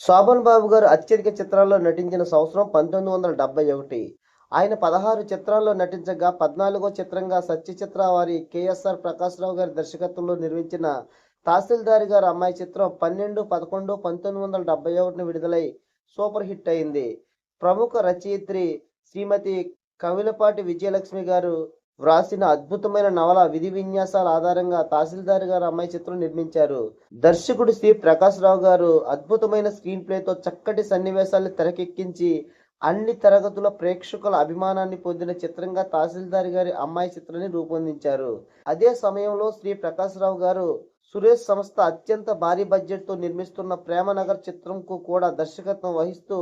శోభన్ బాబు గారు అత్యధిక చిత్రాల్లో నటించిన సంవత్సరం పంతొమ్మిది వందల డెబ్బై ఒకటి. ఆయన పదహారు చిత్రాల్లో నటించగా పద్నాలుగో చిత్రంగా సత్యచిత్ర వారి కేఎస్ఆర్ ప్రకాశ్రావు గారి దర్శకత్వంలో నిర్మించిన తహసీల్దారి గారు అమ్మాయి చిత్రం పన్నెండు పదకొండు పంతొమ్మిది వందల డెబ్బై ఒకటిని విడుదలై సూపర్ హిట్ అయింది. ప్రముఖ రచయిత్రి శ్రీమతి కవిలపాటి విజయలక్ష్మి గారు వ్రాసిన అద్భుతమైన నవల విధి విన్యాసాల ఆధారంగా తహసీల్దార్ గారు అమ్మాయి చిత్రం నిర్మించారు. దర్శకుడు శ్రీ ప్రకాష్ రావు గారు అద్భుతమైన స్క్రీన్ ప్లేతో చక్కటి సన్నివేశాలను తెరకెక్కించి అన్ని తరగతుల ప్రేక్షకుల అభిమానాన్ని పొందిన చిత్రంగా తహసీల్దార్ గారి అమ్మాయి చిత్రాన్ని రూపొందించారు. అదే సమయంలో శ్రీ ప్రకాష్ రావు గారు సురేష్ సంస్థ అత్యంత భారీ బడ్జెట్తో నిర్మిస్తున్న ప్రేమనగర్ చిత్రంకు కూడా దర్శకత్వం వహిస్తూ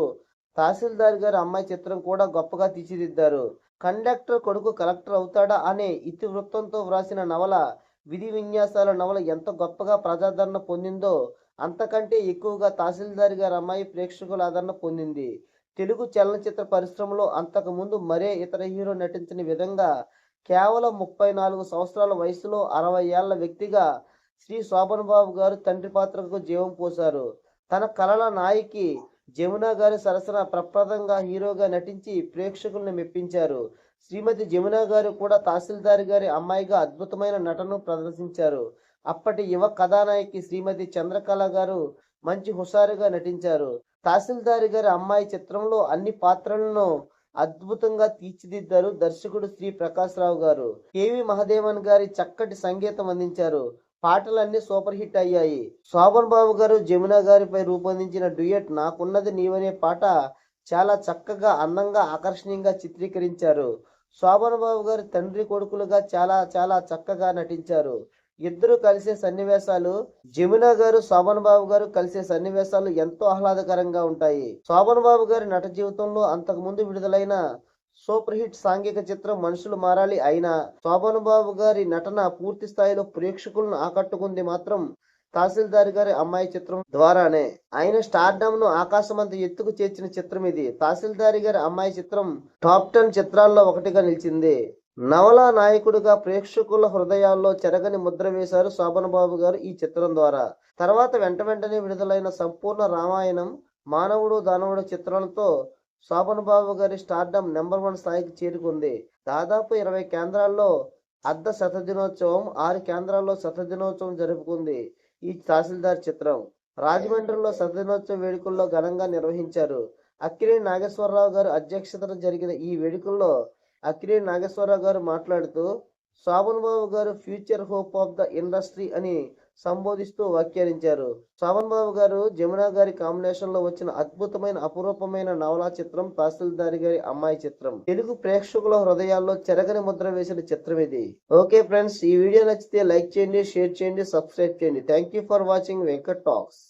తహసీల్దార్ గారి అమ్మాయి చిత్రం కూడా గొప్పగా తీర్చిదిద్దారు. కండక్టర్ కొడుకు కలెక్టర్ అవుతాడా అనే ఇతివృత్తంతో వ్రాసిన నవల విధి విన్యాసాల నవల ఎంత గొప్పగా ప్రజాదరణ పొందిందో అంతకంటే ఎక్కువగా తహసీల్దార్ గారి అమ్మాయి ప్రేక్షకుల ఆదరణ పొందింది. తెలుగు చలనచిత్ర పరిశ్రమలో అంతకుముందు మరే ఇతర హీరో నటించని విధంగా కేవలం ముప్పై నాలుగు సంవత్సరాల వయసులో అరవై ఏళ్ళ వ్యక్తిగా శ్రీ శోభన్ బాబు గారు తండ్రి పాత్రకు జీవం పోశారు. తన కళల నాయకి జమున గారి సరసన ప్రప్రదంగా హీరోగా నటించి ప్రేక్షకుల్ని మెప్పించారు. శ్రీమతి జమున గారు కూడా తహసీల్దార్ గారి అమ్మాయిగా అద్భుతమైన నటనను ప్రదర్శించారు. అప్పటి యువ కథానాయకి శ్రీమతి చంద్రకళ గారు మంచి హుషారుగా నటించారు. తహసీల్దార్ గారి అమ్మాయి చిత్రంలో అన్ని పాత్రలను అద్భుతంగా తీర్చిదిద్దారు దర్శకుడు శ్రీ ప్రకాశ్ రావు గారు కేవి మహదేవన్ గారి చక్కటి సంగీతం అందించారు. పాటలన్నీ సూపర్ హిట్ అయ్యాయి. శోభన్ బాబు గారు జమున గారిపై రూపొందించిన డ్యూయట్ నాకున్నది నీవనే పాట చాలా చక్కగా అందంగా ఆకర్షణీయంగా చిత్రీకరించారు. శోభన్ బాబు గారు తండ్రి కొడుకులుగా చాలా చాలా చక్కగా నటించారు. ఇద్దరు కలిసే సన్నివేశాలు జమున గారు శోభన్ బాబు గారు కలిసే సన్నివేశాలు ఎంతో ఆహ్లాదకరంగా ఉంటాయి. శోభన్ బాబు గారి నట జీవితంలో అంతకు ముందు విడుదలైన సూపర్ హిట్ సాంఘిక చిత్రం మనుషులు మారాలి అయినా శోభన్ బాబు గారి నటన పూర్తి స్థాయిలో ప్రేక్షకులను ఆకట్టుకుంది మాత్రం తహసీల్దార్ గారి అమ్మాయి చిత్రం ద్వారానే. ఆయన స్టార్డమ్ను ఆకాశమంత ఎత్తుకు చేర్చిన చిత్రం ఇది. తహసీల్దారి గారి అమ్మాయి చిత్రం టాప్ టెన్ చిత్రాల్లో ఒకటిగా నిలిచింది. నవలా నాయకుడిగా ప్రేక్షకుల హృదయాల్లో చెరగని ముద్ర వేశారు శోభన్ బాబు గారు ఈ చిత్రం ద్వారా. తర్వాత వెంట వెంటనే విడుదలైన సంపూర్ణ రామాయణం మానవుడు దానవుడు చిత్రాలతో శోభన్ బాబు గారి స్టార్డమ్ నెంబర్ వన్ స్థాయికి చేరుకుంది. దాదాపు ఇరవై కేంద్రాల్లో అర్ధ శతదినోత్సవం ఆరు కేంద్రాల్లో శతదినోత్సవం జరుపుకుంది ఈ తహసీల్దార్ చిత్రం. రాజమండ్రిలో శతదినోత్సవ వేడుకల్లో ఘనంగా నిర్వహించారు. అక్కినేని నాగేశ్వరరావు గారు అధ్యక్షతన జరిగిన ఈ వేడుకల్లో అక్కినేని నాగేశ్వరరావు గారు మాట్లాడుతూ శోభన్ బాబు గారు future hope of the industry అని సంబోధిస్తూ వ్యాఖ్యానించారు. శోభన్ బాబు గారు జమునా గారి కాంబినేషన్లో వచ్చిన అద్భుతమైన అపురూపమైన నవలా చిత్రం తహసీల్దారి గారి అమ్మాయి చిత్రం. తెలుగు ప్రేక్షకుల హృదయాల్లో చెరగని ముద్ర వేసిన చిత్రం ఇది. ఓకే ఫ్రెండ్స్ ఈ వీడియో నచ్చితే లైక్ చేయండి షేర్ చేయండి సబ్స్క్రైబ్ చేయండి. Thank you for watching Venkat talks.